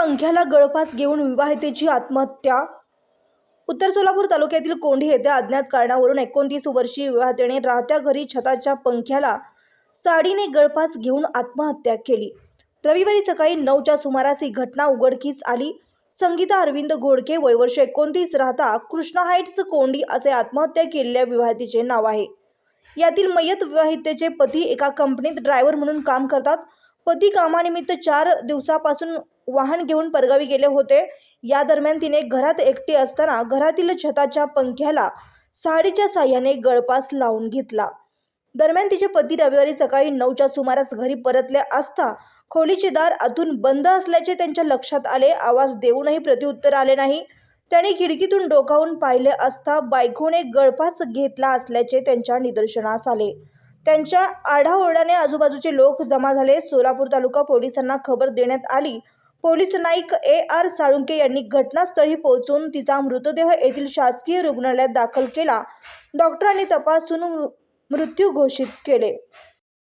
पंख्याला गळफास घेऊन विवाहितेची आत्महत्या. उत्तर सोलापूर तालुक्यातील कोंढी येथे अज्ञात कारणावरून एकोणतीस वर्षीय विवाहितेने राहत्या घरी छताच्या पंख्याला साडीने गळफास घेऊन आत्महत्या केली. रविवारी सकाळी नऊच्या सुमारास ही घटना उघडकीस आली. संगीता अरविंद घोडके वयवर्ष एकोणतीस राहता कृष्णा हाईट्स कोंडी असे आत्महत्या केलेल्या विवाहितेचे नाव आहे. यातील मयत विवाहितेचे पती एका कंपनीत ड्रायव्हर म्हणून काम करतात. पती कामानिमित्त चार दिवसापासून वाहन घेऊन परगावी गेले होते. या दरम्यान तिने घरात एकटी असताना घरातील छताच्या पंख्याला साडीच्या साह्याने गळपास लावून घेतला. दरम्यान तिचे पती रविवारी सकाळी नऊच्या सुमारास घरी परतले असता खोलीचे दार आतून बंद असल्याचे त्यांच्या लक्षात आले. आवाज देऊनही प्रत्युत्तर आले नाही. त्यांनी खिडकीतून डोकावून पाहिले असता बायकोने गळपास घेतला असल्याचे त्यांच्या निदर्शनास आले. त्यांच्या आढाओरडाने आजूबाजूचे लोक जमा झाले. सोलापूर तालुका पोलिसांना खबर देण्यात आली. Police naik A R Salunke यांनी घटनास्थळी पोहोचून तिचा मृतदेह येथील शासकीय रुग्णालयात दाखल केला. डॉक्टरांनी तपासून मृ- मृत्यू घोषित केले.